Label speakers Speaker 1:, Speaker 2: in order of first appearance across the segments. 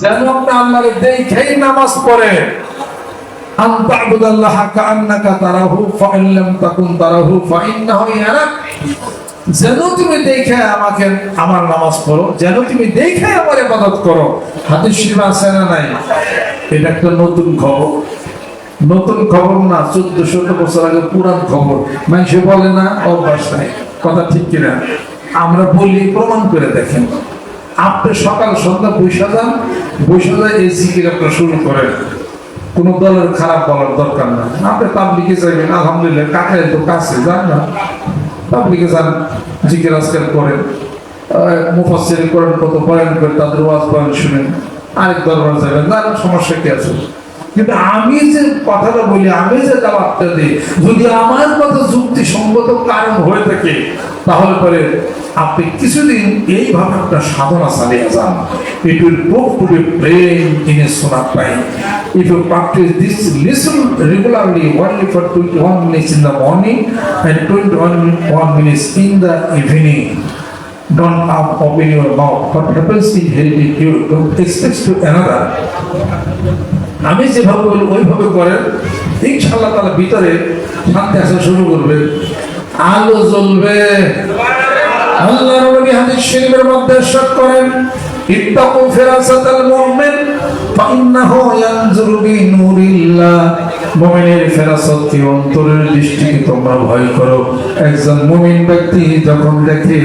Speaker 1: যেন আপনি আল্লাহর দেখেই নামাজ পড়ে আন যেন তুমি দেখে আমাকে আমার নামাজ পড়ো, যেন তুমি দেখে আমার ইবাদত করো। হাদিস শরীফ আছে না নাই? এটা একটা নতুন খবর। নতুন খবর না চোদ্দ শত বছর আগে পুরান খবর। মানুষে বলে না, অভ্যাস নাই। কথা ঠিক কিনা? আমরা বলি, প্রমাণ করে দেখেন। আপনি সকাল সন্ধ্যা বৈশা যান বৈশা যায় এই জিকির আপনার শুরু করেন। কোন দলের খারাপ বলার দরকার না আপনি পাবলিকে যাবেন আলহামদুলিল্লাহ কাছে তো কাছে, যান না? পাবলিকে যান, জিকির আজকাল করেন। মুফাসির করেন, কত বয়ান করে তাদের ওয়াজ বয়ান শুনেন। আরেক দরবার যাবেন, না সমস্যা কি আছে? কিন্তু আমি যে কথাটা বলি, আমি যে জবাবটা দিই, যদি আমার কথা যুক্তিসঙ্গত কারণ হয়ে থাকে তাহলে পরে আপনি কিছুদিন এইভাবে একটা সাধনা চালিয়ে যান। If you talk to be Prem in a সোনা প্রাই if you practice this lesson regularly only for twenty one minutes in the morning and twenty one one minutes in the evening don't have open your mouth for happens in হেলি you don't to another আমি যেভাবে বলি, ওইভাবে করেন। ইনশাল্লাহ তারা ভিতরে শান্তি আসা শুরু করবে। আলো জ্বলবে। আল্লাহ নবী হাদিস শরীফের মধ্যে ইরশাদ করেন, ইত্তাকু ফিরাসাতাল মুমিন, ফাইন্নাহু ইয়ানজুরু বিনুরিল্লাহ। মুমিনের ফেরাসত কি অন্তরের দৃষ্টিকে তোমরা ভয় করো। একজন মুমিন ব্যক্তি যখন দেখে,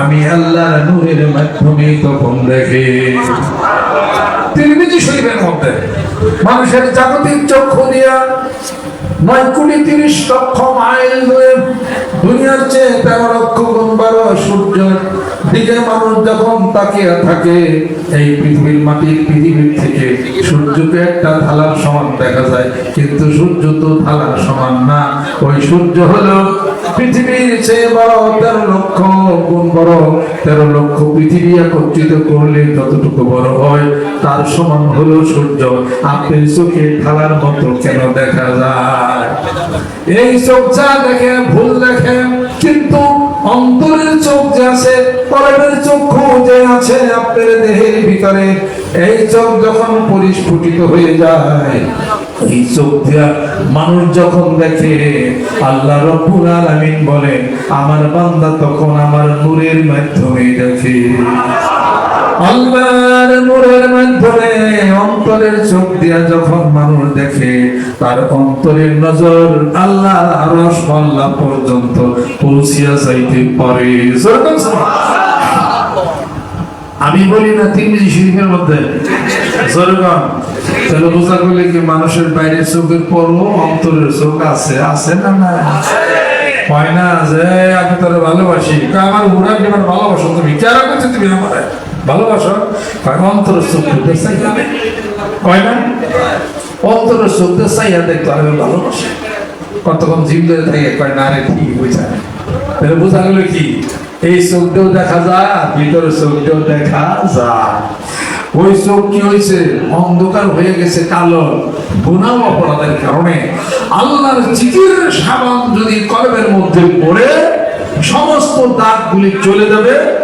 Speaker 1: আমি আল্লাহর নূরের মাধ্যমে তখন দেখে। তিরমিজি শরীফের মধ্যে মানুষের জাগতিক চক্ষু দিয়া নয় কোটি তিরিশ লক্ষ মাইল দুনিয়ার চেয়ে তেরো লক্ষ গুণ বারো দিকে মানুষ যখন তাকিয়ে থাকে, এই পৃথিবীর মাটির পৃথিবীর থেকে সূর্যকে একটা থালার সমান দেখা যায়, কিন্তু সূর্য তো থালার সমান না। ওই সূর্য হলো পৃথিবীর চেয়ে বড় তেরো লক্ষ গুণ বড়। তেরো লক্ষ পৃথিবী একত্রিত করলে যতটুকু বড় হয় তার সমান হলো সূর্য। আপনার চোখে থালার মতো কেন দেখা যায়? এই চোখ যা দেখে, ভুল দেখে, কিন্তু অন্তরের চোখ যে আছে চক্ষু যে আছে আপনার দেহের ভিতরে। এই চোখ যখন পরিস্ফুটিত হয়ে যায়, এই চোখ দিয়া মানুষ যখন দেখে, আল্লাহ রব্বুল আলামিন বলে আমার বান্দা তখন আমার নূরের মাধ্যমে দেখে। আল্লাহর নূরের মাধ্যমে অন্তরের চোখ দিয়া যখন মানুষ দেখে, তার অন্তরের নজর আল্লাহ পর্যন্ত পৌঁছিয়া যাইতে পারে। আমি বলি না তিনজি শরীফের মধ্যে। তাহলে বোঝা গেলে কি মানুষের বাইরে চোখের পরও অন্তরের চোখ আছে আছে না না হয় না যে আমি তোর ভালোবাসি। আমার আমার ভালোবাসো তুমি? কেন করছ তুমি আমার? ভালোবাসো খুলতে চাইয়া কয় জিম ধরে থাকে, কয় না রে বুঝা। কি? এই দেখা দেখা ওই চোখ কি হয়েছে? অন্ধকার হয়ে গেছে, কালো। গুনাহ অপরাধের কারণে। আল্লাহর জিকিরের সাবান যদি কলবের মধ্যে পড়ে, সমস্ত দাগগুলি চলে যাবে।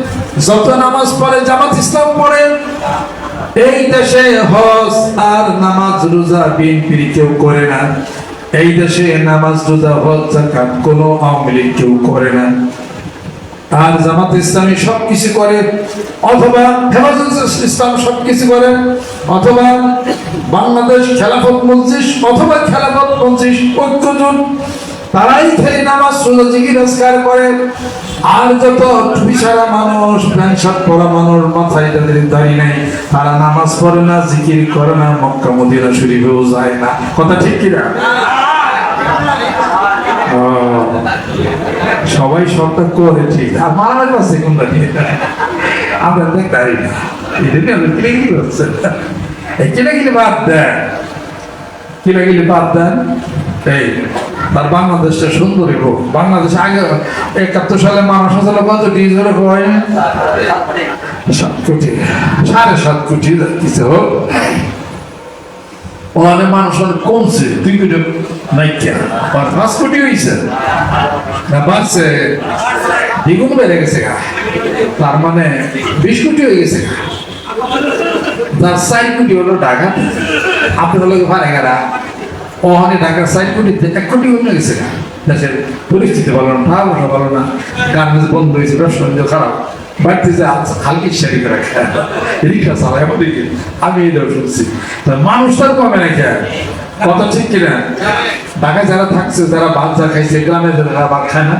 Speaker 1: যত নামাজ পড়ে, জামাত ইসলাম পড়ে, এই দেশে হজ আর নামাজ রোজা বিএনপির কেউ করে না। এই দেশে নামাজ রোজা, হজ জাকাত কোনো আওয়ামী লীগ কেউ করে না। আর জামাত ইসলামী সবকিছু করে, অথবা হেফাজত ইসলাম সবকিছু করে, অথবা বাংলাদেশ খেলাফত মজলিস, অথবা খেলাফত মজলিস, ঐক্যজোট তারাই খালি নামাজ জিকির আজকার করে, আর যত বিছাড়া মানুষ প্যান্ট শার্ট পরা মানুষ, মাথায় তাদের দাড়ি নাই, তারা নামাজ পড়ে না, জিকির করে না, মক্কা মদিনা শরীফেও যায় না। কথা ঠিক কিনা? সবাই সবটা করে ঠিক। আর মারামারি আছে কোনটা নিয়ে? আমরা দেখ দাঁড়িয়ে এটা নিয়ে কিনে কি হচ্ছে? এই কিনে কিনে বাদ দেন। কিনে কিনে বাদ দেন? এই তার বাংলাদেশটা সুন্দরী হোক বাংলাদেশ আগে একাত্তর সালে মানুষ আসলে কত ডিজেল হয় সাত কোটি, সাড়ে সাত কোটি, কিছু হোক। ওখানে মানুষ অনেক কমছে, দুই কোটি নাইকিয়া। আর পাঁচ কোটি হয়েছে না, বাড়ছে। দ্বিগুণ বেড়ে গেছে তার মানে বিশ কোটি হয়ে গেছে তার চার কোটি হলো ঢাকা। আপনি হলো ভাড়া ওখানে ঢাকার সাইড কোটিতে এক কোটি কমে গেছে দেশের পরিস্থিতি ভালো না ভালো ভালো না গার্মেন্টস বন্ধ হয়েছে, ব্যবসা খারাপ, বাড়িতে যে হালকি শাড়ি করে রিক্সা চালায় আমাদেরকে আমি এটাও শুনছি। মানুষ কমে না খেয়ে, কথা ঠিক কিনা? ঢাকায় যারা থাকছে, যারা বাচ্চা খাইছে গ্রামে যারা ভাত খায় না